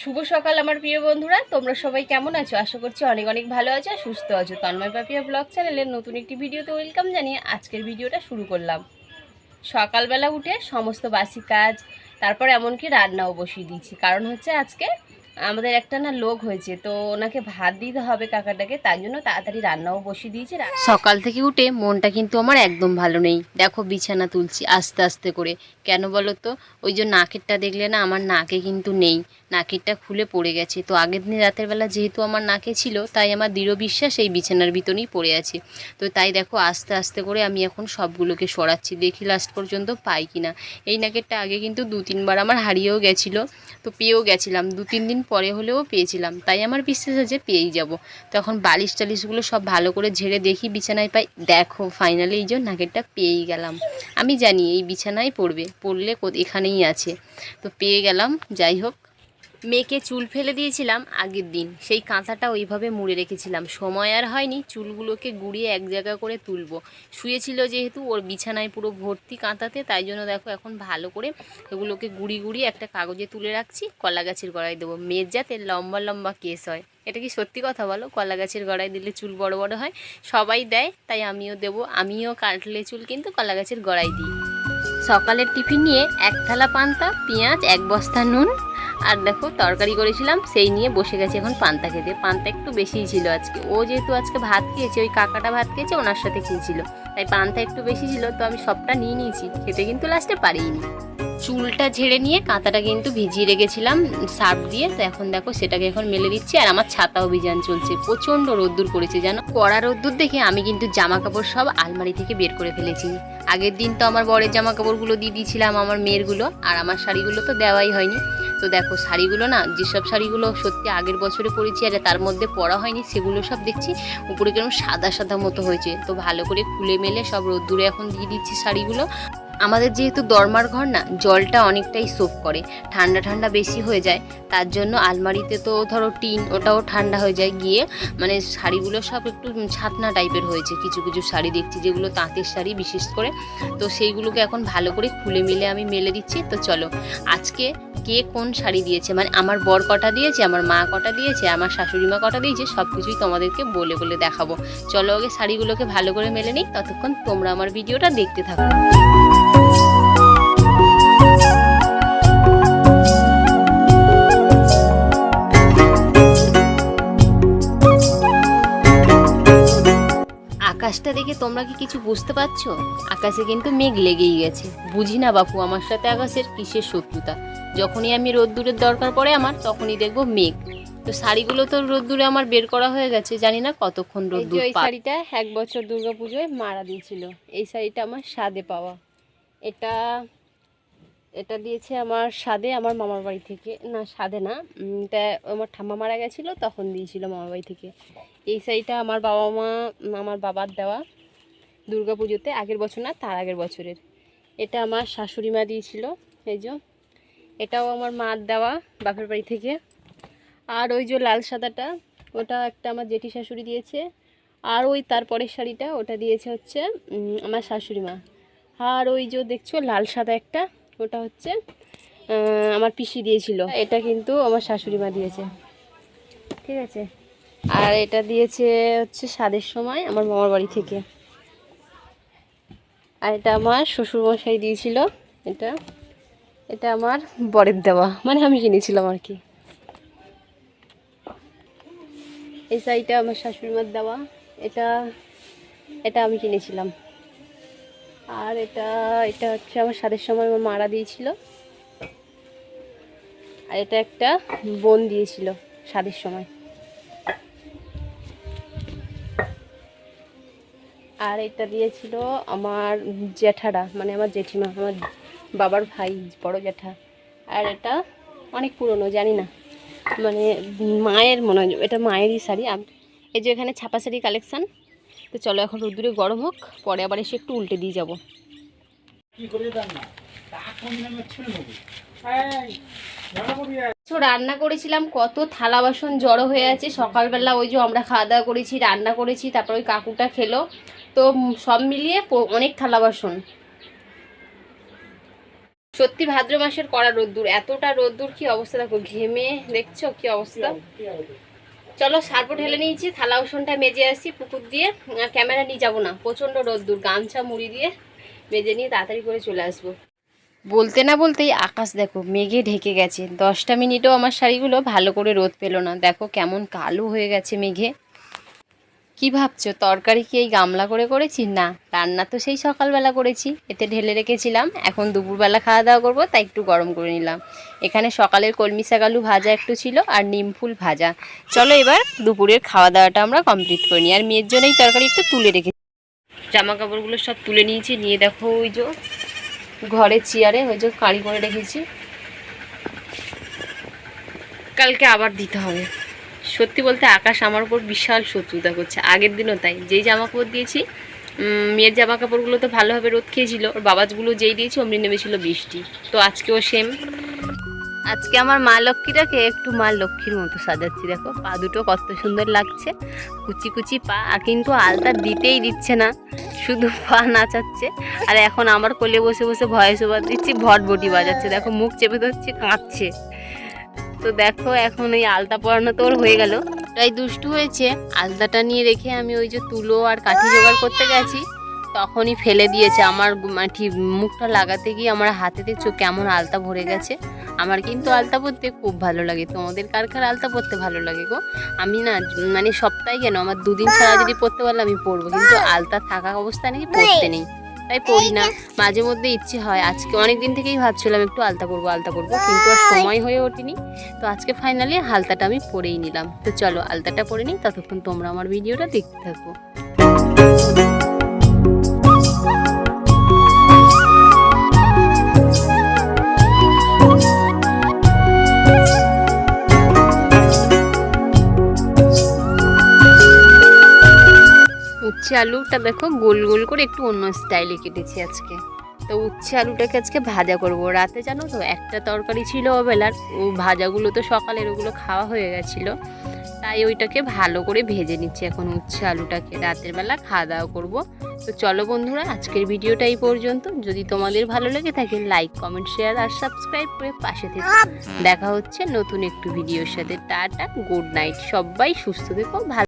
শুভ সকাল আমার প্রিয় বন্ধুরা। তোমরা সবাই কেমন আছো? আশা করছি অনেক অনেক ভালো আছো সুস্থ আছো। তন্ময় পাপিয়া ব্লগ চ্যানেলের নতুন একটি ভিডিওতে ওয়েলকাম জানিয়ে আজকের ভিডিওটা শুরু করলাম। সকালবেলা উঠে সমস্ত বাসি কাজ, তারপর এমনকি রান্নাও বসিয়ে দিয়েছি। কারণ হচ্ছে আজকে আমাদের একটা না লোক হয়েছে, তো ওনাকে ভাত দিতে হবে কাকাটাকে, তার জন্য তাড়াতাড়ি রান্নাও বসিয়ে দিয়েছে। সকাল থেকে উঠে মনটা কিন্তু আমার একদম ভালো নেই। দেখো বিছানা তুলছি আস্তে আস্তে করে। কেন বলো তো? ওই যে নাকেরটা দেখলে না আমার নাকে কিন্তু নেই। নাকেরটা খুলে পড়ে গেছে। তো আগের দিন রাতের বেলা যেহেতু আমার নাকে ছিল, তাই আমার দৃঢ় বিশ্বাস এই বিছানার ভিতরেই পড়ে আছে। তো তাই দেখো আস্তে আস্তে করে আমি এখন সবগুলোকে সরাচ্ছি। দেখি লাস্ট পর্যন্ত পাই কিনা। এই নাকেরটা আগে কিন্তু দু তিনবার আমার হারিয়েও গেছিল, তো পেয়েও গেছিলাম। দু তিন দিন পরে হলেও পেয়েছিলাম। তাই আমার বিশ্বাস আছে পেয়েই যাব। তখন বালিশ টালিশগুলো সব ভালো করে ঝেড়ে দেখি, বিছানায় পাই, দেখো ফাইনালি এই যে নাকেরটা পেয়েই গেলাম। আমি জানি এই বিছানায় পড়বে, পড়লে এখানেই আছে। তো পেয়ে গেলাম, যাই হোক। মেয়েকে চুল ফেলে দিয়েছিলাম আগের দিন। সেই কাঁথাটা ওইভাবে মুড়ে রেখেছিলাম। সময় আর হয়নি, চুলগুলোকে গুড়িয়ে এক জায়গা করে তুলবো। শুয়েছিল যেহেতু, ওর বিছানায় পুরো ভর্তি কাঁথাতে, তাই জন্য দেখো এখন ভালো করে এগুলোকে গুড়ি গুড়ি একটা কাগজে তুলে রাখছি, কলা গাছের গড়ায় দেবো। মেয়ের যাতে লম্বা লম্বা কেস হয়। এটা কি সত্যি কথা বলো? কলা গাছের গড়ায় দিলে চুল বড় বড় হয়? সবাই দেয়, তাই আমিও দেবো। আমিও কাটলে চুল কিন্তু কলা গাছের গড়ায় দিই। সকালের টিফিন নিয়ে এক থালা পান্তা, পেঁয়াজ, এক বস্তা নুন আর দেখো, তরকারি করেছিলাম, সেই নিয়ে বসে গেছে এখন পান্তা খেতে। পান্তা একটু বেশিই ছিল আজকে। ও যেহেতু আজকে ভাত খেয়েছে, ওই কাকাটা ভাত খেয়েছে, ওনার সাথে খেয়েছিল। তাই পান্তা একটু বেশি ছিল, তো আমি সবটা নিয়ে নিয়েছি। খেতে কিন্তু লাস্টে পারিনি। চুলটা ঝেড়ে নিয়ে কাঁথাটা কিন্তু ভিজিয়ে রেখেছিলাম, সার্ফ দিয়ে। তো এখন দেখো, সেটাকে এখন মেলে দিচ্ছি, আর আমার ছাতা অভিযান চলছে। প্রচণ্ড রোদ্দুর পড়েছে, জানো? কড়া রোদ্দুর দেখে আমি কিন্তু জামা কাপড় সব আলমারি থেকে বের করে ফেলেছি। আগের দিন তো আমার বরের জামা কাপড়গুলো দিয়ে দিয়েছিলাম আমার মেয়েরগুলো, আর আমার শাড়িগুলো তো দেওয়াই হয়নি। তো দেখো শাড়িগুলো না, যেসব শাড়িগুলো সত্যি আগের বছরে পরেছি আর তার মধ্যে পরা হয়নি, সেগুলো সব দেখছি উপরে কেমন সাদা সাদা মতো হয়েছে। তো ভালো করে খুলে মেলে সব রোদ্দুরে এখন দিয়ে দিচ্ছি শাড়িগুলো। আমাদের যেহেতু দরমার ঘর না, জলটা অনেকটাই সোপ করে। ঠান্ডা ঠান্ডা বেশি হয়ে যায়, তার জন্য আলমারিতে তো ধরো টিন, ওটাও ঠান্ডা হয়ে যায় গিয়ে মানে শাড়িগুলো সব একটু ছাতনা টাইপের হয়েছে। কিছু কিছু শাড়ি দেখছি যেগুলো তাঁতের শাড়ি বিশেষ করে। তো সেইগুলোকে এখন ভালো করে খুলে মিলে আমি মেলে দিচ্ছি। তো চলো, আজকে কে কোন শাড়ি দিয়েছে? মানে আমার বর কটা দিয়েছে, আমার মা কটা দিয়েছে, আমার শাশুড়ি মা কটা দিয়েছে সব কিছুই তোমাদেরকে বলে বলে দেখাবো। চলো আগে শাড়িগুলোকে ভালো করে মেলে নিই, ততক্ষণ তোমরা আমার ভিডিওটা দেখতে থাকো। আকাশটা দেখে তোমরা কি কিছু বুঝতে পারছ? আকাশে কিন্তু মেঘ লেগেই গেছে। বুঝি না বাপু আমার সাথে আকাশের কিসের শত্রুতা? যখনই আমি রোদ্দুরের দরকার পড়ে আমার তখনই দেখব মেঘ। তো শাড়িগুলো তো রোদ্দুরে আমার বের করা হয়ে গেছে জানি না কতক্ষণ রোদ্দুর এই শাড়িটা এক বছর দুর্গাপুজোয় মারা দিয়েছিল। এই শাড়িটা আমার স্বাদে পাওয়া। এটা এটা দিয়েছে আমার স্বাদে আমার মামার বাড়ি থেকে। না স্বাদে না। এটা আমার ঠাম্মা মারা গেছিল, তখন দিয়েছিল মামার বাড়ি থেকে। এই শাড়িটা আমার বাবা মা, আমার বাবার দেওয়া দুর্গা পুজোতে, আগের বছর না, তার আগের বছরের। এটা আমার শাশুড়ি মা দিয়েছিল, এই যে। এটাও আমার মার দেওয়া বাপের বাড়ি থেকে। আর ওই যে লাল সাদাটা, ওটা একটা আমার জেঠি শাশুড়ি দিয়েছে। আর ওই তারপরের শাড়িটা, ওটা দিয়েছে হচ্ছে আমার শাশুড়ি মা। আর ওই যে দেখছ, লাল সাদা একটা ওটা হচ্ছে আমার পিসি দিয়েছিল। এটা কিন্তু আমার শাশুড়ি মা দিয়েছে। ঠিক আছে? আর এটা দিয়েছে হচ্ছে স্বাদের সময় আমার মামার বাড়ি থেকে। আর এটা আমার শ্বশুরমশাই দিয়েছিল। এটা এটা আমার বরের দেওয়া। মানে আমি কিনেছিলাম আর কি। এই শাড়িটা আমার শাশুড়ি মার দেওয়া। এটা এটা আমি কিনেছিলাম। আর এটা এটা হচ্ছে আমার স্বাদের সময় আমার মারা দিয়েছিল। আর এটা একটা বোন দিয়েছিল স্বাদের সময়। আর এটা দিয়েছিল আমার জ্যাঠারা মানে আমার জেঠিমা, আমার বাবার ভাই, বড় জ্যাঠা। আর এটা অনেক পুরনো, জানি না। মানে মায়ের মনে হয়, এটা মায়েরই শাড়ি। এই যে এখানে ছাপা শাড়ি কালেকশান তো চলো এখন রোদ্দুরে গরম হোক পরে আবার এসে একটু উল্টে দিয়ে যাব। রান্না করেছিলাম কত থালা বাসন জড়ো হয়ে আছে। সকালবেলা ওই যে আমরা খাওয়া দাওয়া করেছি রান্না করেছি তারপর ওই কাকুটা খেলো। তো সব মিলিয়ে অনেক থালা বাসন। সত্যি ভাদ্র মাসের কড়া রোদ্দুর এতটা রোদ্দুর কি অবস্থা? দেখো ঘেমে দেখছ কি অবস্থা? চলো সার্প ঢেলে নিয়েছি, থালা উসনটা মেজে আসি পুকুর দিয়ে। ক্যামেরা নিয়ে যাব না, প্রচণ্ড রোদ্দুর, গামছা মুড়ি দিয়ে মেজে নিয়ে তাড়াতাড়ি করে চলে আসব। বলতে না বলতেই আকাশ দেখো, মেঘে ঢেকে গেছে। দশটা মিনিটও আমার শাড়িগুলো ভালো করে রোদ পেল না। দেখো কেমন কালো হয়ে গেছে মেঘে। কি ভাবছ? তরকারি কি এই গামলা করে করেছি? না, রান্না তো সেই সকালবেলা করেছি। এতে ঢেলে রেখেছিলাম। এখন দুপুরবেলা খাওয়া দাওয়া করব, তাই একটু গরম করে নিলাম। এখানে সকালের কলমি শাক আলু ভাজা একটু ছিল আর নিম ফুল ভাজা। চলো এবার দুপুরের খাওয়া দাওয়াটা আমরা কমপ্লিট করে। নিই আর মেয়ের জন্য এই তরকারি একটু তুলে রেখেছি জামা কাপড়গুলো সব তুলে নিয়েছি। নিয়ে দেখো ওই যে ঘরের চেয়ারে ওই যে কাঁড়ি করে রেখেছি। কালকে আবার দিতে হবে। সত্যি বলতে আকাশ আমার উপর বিশাল শত্রুতা করছে। আগের দিনও তাই। যেই জামা কাপড় দিয়েছি মেয়ের জামা কাপড়গুলো তো ভালোভাবে রোদ খেয়েছিল। ওর বাবাজগুলো যেই দিয়েছি, অমনি নেমেছিল বৃষ্টি। তো আজকেও সেম আজকে আমার মা লক্ষ্মীটাকে একটু মা লক্ষ্মীর মতো সাজাচ্ছি। দেখো, পা দুটো কত সুন্দর লাগছে। কুচি কুচি পা কিন্তু আলতা দিতেই দিচ্ছে না। শুধু পা নাচাচ্ছে। আর এখন আমার কোলে বসে বসে ভয়েস ওভার দিচ্ছি ভটবটি বাজাচ্ছে। দেখো, মুখ চেপে ধরছে, কাঁদছে। তো দেখো এখন এই আলতা পরানো তোর হয়ে গেল। তাই দুষ্টু হয়েছে। আলতাটা নিয়ে রেখে আমি ওই যে তুলো আর কাঠি জোগাড় করতে গেছি। তখনই ফেলে দিয়েছে আমার মানে ঠিক মুখটা লাগাতে গিয়ে আমার হাতে দেখছ কেমন আলতা ভরে গেছে। আমার কিন্তু আলতা পরতে খুব ভালো লাগে। তোমাদের কার কার আলতা পরতে ভালো লাগে গো? আমি না মানে সপ্তাহে কেন? আমার দুদিন ছাড়া যদি পরতে পারলে আমি পরবো। কিন্তু আলতা থাকা অবস্থায় নাকি পরতে নেই। তাই পরি না। মাঝে মধ্যে ইচ্ছে হয়। আজকে অনেক দিন থেকেই ভাবছিলাম একটু আলতা করব আলতা করব। কিন্তু আর সময় হয়ে ওঠেনি। তো আজকে ফাইনালি আলতাটা আমি পরেই নিলাম। তো চলো আলতাটা পরে নিই। ততক্ষণ তোমরা আমার ভিডিওটা দেখতে থাকো। উচ্ছে আলুটা দেখো গোল গোল করে একটু অন্য স্টাইলে কেটেছি আজকে। তো উচ্ছে আলুটাকে আজকে ভাজা করব। রাতে জানো তো একটা তরকারি ছিল ওবেলার ও ভাজাগুলো তো সকালের ওগুলো খাওয়া হয়ে গেছিল। তাই ওইটাকে ভালো করে ভেজে নিচ্ছি এখন উচ্ছে আলুটাকে। রাতের বেলা খাওয়া দাওয়া করব। তো চলো বন্ধুরা আজকের ভিডিওটা এই পর্যন্ত। যদি তোমাদের ভালো লেগে থাকে লাইক কমেন্ট শেয়ার আর সাবস্ক্রাইব করে পাশে থেকে। দেখা হচ্ছে নতুন একটু ভিডিওর সাথে। টাটা গুড নাইট সবাই সুস্থ থেকো ভালো